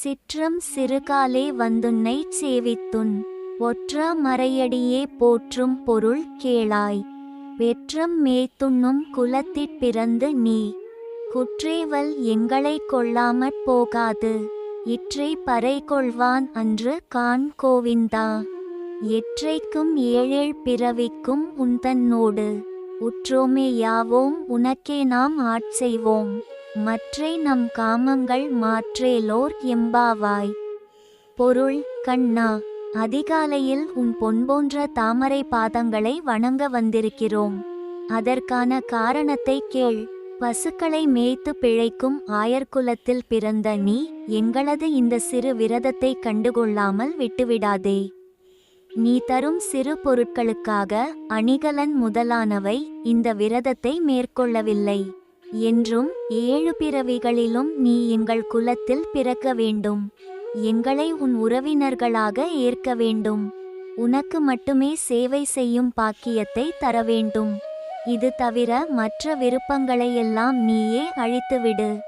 சிற்றம் சிறுகாலே வந்துன்னை சேவித்துன் ஒற்ற மறையடியே போற்றும் பொருள் கேளாய். வெற்றம் மேத்துண்ணும் குலத்திற் பிறந்து நீ குற்றேவல் எங்களை கொள்ளாமற் போகாது இற்றை பறை கொள்வான் அன்று கான் கோவிந்தா. எற்றைக்கும் ஏழேழ் பிறவிக்கும் உந்தன்னோடு உற்றோமே யாவோம் உனக்கே நாம் ஆட்செய்வோம். மற்றை நம் காமங்கள் மாற்றேலோர் எம்பாவாய். பொருள் கண்ணா அதிகாலையில் உன் பொன் போன்ற தாமரை பாதங்களை வணங்க வந்திருக்கிறோம். அதற்கான காரணத்தை கேள். பசுக்களை மேய்த்து பிழைக்கும் ஆயர்குலத்தில் பிறந்த நீ எங்களது இந்த சிறு விரதத்தை கண்டுகொள்ளாமல் விட்டுவிடாதே. நீ தரும் சிறு பொருட்களுக்காக அணிகலன் முதலானவை இந்த விரதத்தை மேற்கொள்ளவில்லை. என்றும் ஏழு பிறவிகளிலும் நீ எங்கள் குலத்தில் பிறக்க வேண்டும். எங்களை உன் உறவினர்களாக ஏற்க வேண்டும். உனக்கு மட்டுமே சேவை செய்யும் பாக்கியத்தை தர வேண்டும். இது தவிர மற்ற விருப்பங்களையெல்லாம் நீயே அழித்துவிடு.